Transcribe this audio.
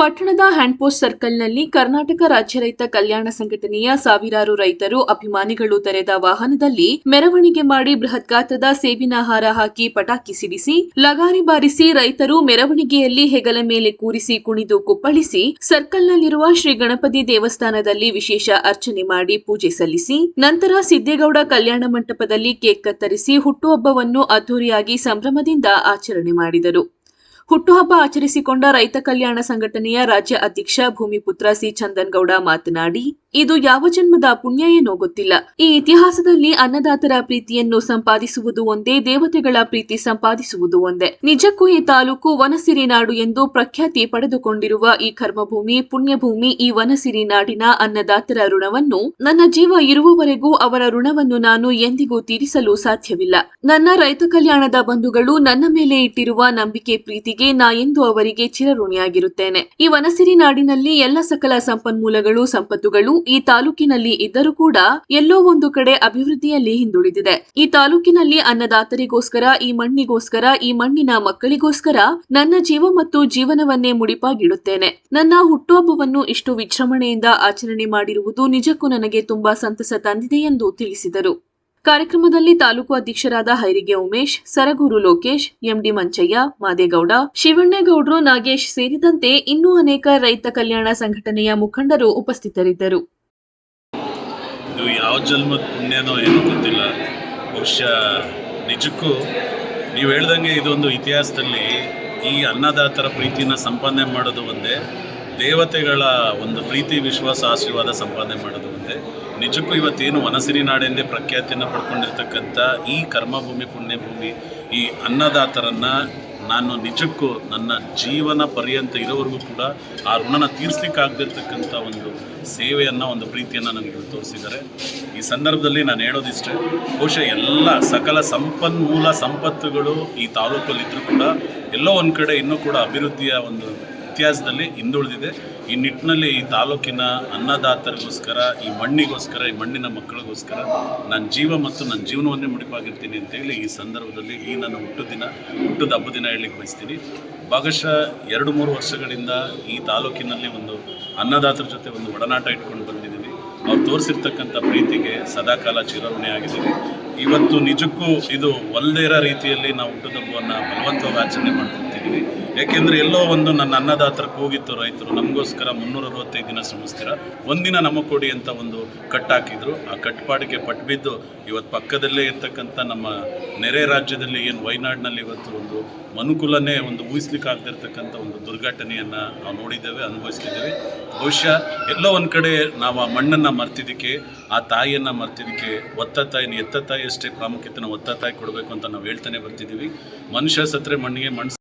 ಪಟ್ಟಣದ ಹ್ಯಾಂಡ್ಪೋಸ್ಟ್ ಸರ್ಕಲ್ನಲ್ಲಿ ಕರ್ನಾಟಕ ರಾಜ್ಯ ರೈತ ಕಲ್ಯಾಣ ಸಂಘಟನೆಯ ಸಾವಿರಾರು ರೈತರು ಅಭಿಮಾನಿಗಳು ತೆರೆದ ವಾಹನದಲ್ಲಿ ಮೆರವಣಿಗೆ ಮಾಡಿ ಬೃಹತ್ ಗಾತ್ರದ ಸೇಬಿನ ಹಾರ ಹಾಕಿ ಪಟಾಕಿ ಸಿಡಿಸಿ, ಲಗಾರಿ ಬಾರಿಸಿ ರೈತರು ಮೆರವಣಿಗೆಯಲ್ಲಿ ಹೆಗಲ ಮೇಲೆ ಕೂರಿಸಿ ಕುಣಿದು ಕುಪ್ಪಳಿಸಿ, ಸರ್ಕಲ್ನಲ್ಲಿರುವ ಶ್ರೀ ಗಣಪತಿ ದೇವಸ್ಥಾನದಲ್ಲಿ ವಿಶೇಷ ಅರ್ಚನೆ ಮಾಡಿ ಪೂಜೆ ಸಲ್ಲಿಸಿ, ನಂತರ ಸಿದ್ದೇಗೌಡ ಕಲ್ಯಾಣ ಮಂಟಪದಲ್ಲಿ ಕೇಕ್ ಕತ್ತರಿಸಿ ಹುಟ್ಟುಹಬ್ಬವನ್ನು ಅದ್ದೂರಿಯಾಗಿ ಸಂಭ್ರಮದಿಂದ ಆಚರಣೆ ಮಾಡಿದರು. ಹುಟ್ಟುಹಬ್ಬ ಆಚರಿಸಿಕೊಂಡ ರೈತ ಕಲ್ಯಾಣ ಸಂಘಟನೆಯ ರಾಜ್ಯ ಅಧ್ಯಕ್ಷ ಭೂಮಿಪುತ್ರ ಸಿ ಚಂದನ್ಗೌಡ ಮಾತನಾಡಿ ಇದು ಯಾವ ಜನ್ಮದ ಪುಣ್ಯ ಏನೋ ಗೊತ್ತಿಲ್ಲ. ಈ ಇತಿಹಾಸದಲ್ಲಿ ಅನ್ನದಾತರ ಪ್ರೀತಿಯನ್ನು ಸಂಪಾದಿಸುವುದು ಒಂದೇ, ದೇವತೆಗಳ ಪ್ರೀತಿ ಸಂಪಾದಿಸುವುದು ಒಂದೇ. ನಿಜಕ್ಕೂ ಈ ತಾಲೂಕು ವನಸಿರಿ ನಾಡು ಎಂದು ಪ್ರಖ್ಯಾತಿ ಪಡೆದುಕೊಂಡಿರುವ ಈ ಕರ್ಮಭೂಮಿ, ಪುಣ್ಯಭೂಮಿ ಈ ವನಸಿರಿ ನಾಡಿನ ಅನ್ನದಾತರ ಋಣವನ್ನು, ನನ್ನ ಜೀವ ಇರುವವರೆಗೂ ಅವರ ಋಣವನ್ನು ನಾನು ಎಂದಿಗೂ ತೀರಿಸಲು ಸಾಧ್ಯವಿಲ್ಲ. ನನ್ನ ರೈತ ಕಲ್ಯಾಣದ ಬಂಧುಗಳು ನನ್ನ ಮೇಲೆ ಇಟ್ಟಿರುವ ನಂಬಿಕೆ ಪ್ರೀತಿಗೆ ನಾ ಎಂದು ಅವರಿಗೆ ಚಿರಋಣಿಯಾಗಿರುತ್ತೇನೆ. ಈ ವನಸಿರಿ ನಾಡಿನಲ್ಲಿ ಎಲ್ಲ ಸಕಲ ಸಂಪನ್ಮೂಲಗಳು, ಸಂಪತ್ತುಗಳು ಈ ತಾಲೂಕಿನಲ್ಲಿ ಇದ್ದರೂ ಕೂಡ ಎಲ್ಲೋ ಒಂದು ಕಡೆ ಅಭಿವೃದ್ಧಿಯಲ್ಲಿ ಹಿಂದುಳಿದಿದೆ. ಈ ತಾಲೂಕಿನಲ್ಲಿ ಅನ್ನದಾತರಿಗೋಸ್ಕರ, ಈ ಮಣ್ಣಿಗೋಸ್ಕರ, ಈ ಮಣ್ಣಿನ ಮಕ್ಕಳಿಗೋಸ್ಕರ ನನ್ನ ಜೀವ ಮತ್ತು ಜೀವನವನ್ನೇ ಮುಡಿಪಾಗಿಡುತ್ತೇನೆ. ನನ್ನ ಹುಟ್ಟುಹಬ್ಬವನ್ನು ಇಷ್ಟು ವಿಜೃಂಭಣೆಯಿಂದ ಆಚರಣೆ ಮಾಡಿರುವುದು ನಿಜಕ್ಕೂ ನನಗೆ ತುಂಬಾ ಸಂತಸ ತಂದಿದೆ ಎಂದು ತಿಳಿಸಿದರು. ಕಾರ್ಯಕ್ರಮದಲ್ಲಿ ತಾಲೂಕು ಅಧ್ಯಕ್ಷರಾದ ಹೈರಿಗೆ ಉಮೇಶ್, ಸರಗೂರು ಲೋಕೇಶ್, ಎಂಡಿ ಮಂಚಯ್ಯ, ಮಾದೇಗೌಡ, ಶಿವಣ್ಣೇಗೌಡರು, ನಾಗೇಶ್ ಸೇರಿದಂತೆ ಇನ್ನೂ ಅನೇಕ ರೈತ ಕಲ್ಯಾಣ ಸಂಘಟನೆಯ ಮುಖಂಡರು ಉಪಸ್ಥಿತರಿದ್ದರು. ಯಾವ ಜನ್ಮದ ಪುಣ್ಯನೋ ಏನೋ ಗೊತ್ತಿಲ್ಲ. ಬಹುಶಃ ನಿಜಕ್ಕೂ ನೀವು ಹೇಳ್ದಂಗೆ ಇದೊಂದು ಇತಿಹಾಸದಲ್ಲಿ ಈ ಅನ್ನದಾತರ ಪ್ರೀತಿನ ಸಂಪಾದನೆ ಮಾಡೋದು ಒಂದೇ. ದೇವತೆಗಳ ಒಂದು ಪ್ರೀತಿ, ವಿಶ್ವಾಸ, ಆಶೀರ್ವಾದ ಸಂಪಾದನೆ ಮಾಡೋದು ಒಂದೇ. ನಿಜಕ್ಕೂ ಇವತ್ತೇನು ವನಸಿರಿ ನಾಡೆಂದೇ ಪ್ರಖ್ಯಾತಿಯನ್ನು ಪಡ್ಕೊಂಡಿರ್ತಕ್ಕಂಥ ಈ ಕರ್ಮಭೂಮಿ, ಪುಣ್ಯಭೂಮಿ, ಈ ಅನ್ನದಾತರನ್ನು ನಾನು ನಿಜಕ್ಕೂ ನನ್ನ ಜೀವನ ಪರ್ಯಂತ ಇರೋವರೆಗೂ ಕೂಡ ಆ ಋಣನ ತೀರಿಸ್ಲಿಕ್ಕಾಗದಿರ್ತಕ್ಕಂಥ ಒಂದು ಸೇವೆಯನ್ನು, ಒಂದು ಪ್ರೀತಿಯನ್ನು ನನಗೆ ತೋರಿಸಿದ್ದಾರೆ. ಈ ಸಂದರ್ಭದಲ್ಲಿ ನಾನು ಹೇಳೋದಿಷ್ಟೇ, ಬಹುಶಃ ಎಲ್ಲ ಸಕಲ ಸಂಪನ್ಮೂಲ ಸಂಪತ್ತುಗಳು ಈ ತಾಲೂಕಲ್ಲಿದ್ದರೂ ಕೂಡ ಎಲ್ಲೋ ಒಂದು ಕಡೆ ಇನ್ನೂ ಕೂಡ ಅಭಿವೃದ್ಧಿಯ ಒಂದು ಇತಿಹಾಸದಲ್ಲಿ ಹಿಂದುಳಿದಿದೆ. ಈ ನಿಟ್ಟಿನಲ್ಲಿ ಈ ತಾಲೂಕಿನ ಅನ್ನದಾತರಿಗೋಸ್ಕರ, ಈ ಮಣ್ಣಿಗೋಸ್ಕರ, ಈ ಮಣ್ಣಿನ ಮಕ್ಕಳಿಗೋಸ್ಕರ ನನ್ನ ಜೀವ ಮತ್ತು ನನ್ನ ಜೀವನವನ್ನೇ ಮುಡಿಪಾಗಿರ್ತೀನಿ ಅಂತೇಳಿ ಈ ಸಂದರ್ಭದಲ್ಲಿ ಈ ನನ್ನ ಹುಟ್ಟು ದಿನ ಹುಟ್ಟದ ಹಬ್ಬ ದಿನ ಹೇಳಲಿಕ್ಕೆ ಬಯಸ್ತೀನಿ. ಭಾಗಶಃ ಎರಡು ಮೂರು ವರ್ಷಗಳಿಂದ ಈ ತಾಲೂಕಿನಲ್ಲಿ ಒಂದು ಅನ್ನದಾತರ ಜೊತೆ ಒಂದು ಒಡನಾಟ ಇಟ್ಕೊಂಡು ಬಂದಿದ್ದೀನಿ. ಅವ್ರು ತೋರಿಸಿರ್ತಕ್ಕಂಥ ಪ್ರೀತಿಗೆ ಸದಾಕಾಲ ಚಿರಋಣಿ ಆಗಿದ್ದೀನಿ. ಇವತ್ತು ನಿಜಕ್ಕೂ ಇದು ಒಲ್ಲದೇ ಇರೋ ರೀತಿಯಲ್ಲಿ ನಾವು ಹುಟ್ಟದ ಹಬ್ಬವನ್ನು ಬಲವಂತವಾಗಿ ಆಚರಣೆ ಮಾಡ್ಕೊತಿದ್ದೀವಿ ಯಾಕೆಂದರೆ ಎಲ್ಲೋ ಒಂದು ನನ್ನ ಅನ್ನದಾತರ ಕೂಗಿತ್ತು ರೈತರು. ನಮಗೋಸ್ಕರ ಮುನ್ನೂರ ಅರವತ್ತೈದು ದಿನ ಶ್ರಮಿಸ್ತೀರ. ಒಂದಿನ ನಮಗೆ ಕೊಡಿ ಅಂತ ಒಂದು ಕಟ್ ಹಾಕಿದ್ರು. ಆ ಕಟ್ಪಾಡಿಗೆ ಪಟ್ಬಿದ್ದು ಇವತ್ತು ಪಕ್ಕದಲ್ಲೇ ಇರ್ತಕ್ಕಂಥ ನಮ್ಮ ನೆರೆ ರಾಜ್ಯದಲ್ಲಿ ಏನು ವಯನಾಡಿನಲ್ಲಿ ಇವತ್ತು ಒಂದು ಮನುಕುಲನೇ ಒಂದು ಊಹಿಸ್ಲಿಕ್ಕೆ ಆಗದಿರ್ತಕ್ಕಂಥ ಒಂದು ದುರ್ಘಟನೆಯನ್ನು ನಾವು ನೋಡಿದ್ದೇವೆ, ಅನುಭವಿಸ್ತಿದ್ದೇವೆ. ಬಹುಶಃ ಎಲ್ಲೋ ಒಂದು ಕಡೆ ನಾವು ಆ ಮಣ್ಣನ್ನು ಮರ್ತಿದ್ದಕ್ಕೆ, ಆ ತಾಯಿಯನ್ನು ಮರ್ತಿದ್ದಕ್ಕೆ, ಒತ್ತ ತಾಯಿನ ಎತ್ತ ತಾಯಿ ಅಷ್ಟೇ ಪ್ರಾಮುಖ್ಯತೆನ ಒತ್ತ ತಾಯಿ ಕೊಡಬೇಕು ಅಂತ ನಾವು ಹೇಳ್ತಾನೆ ಬರ್ತಿದ್ದೀವಿ. ಮನುಷ್ಯ ಸತ್ರೆ ಮಣ್ಣಿಗೆ ಮಣ್ಣು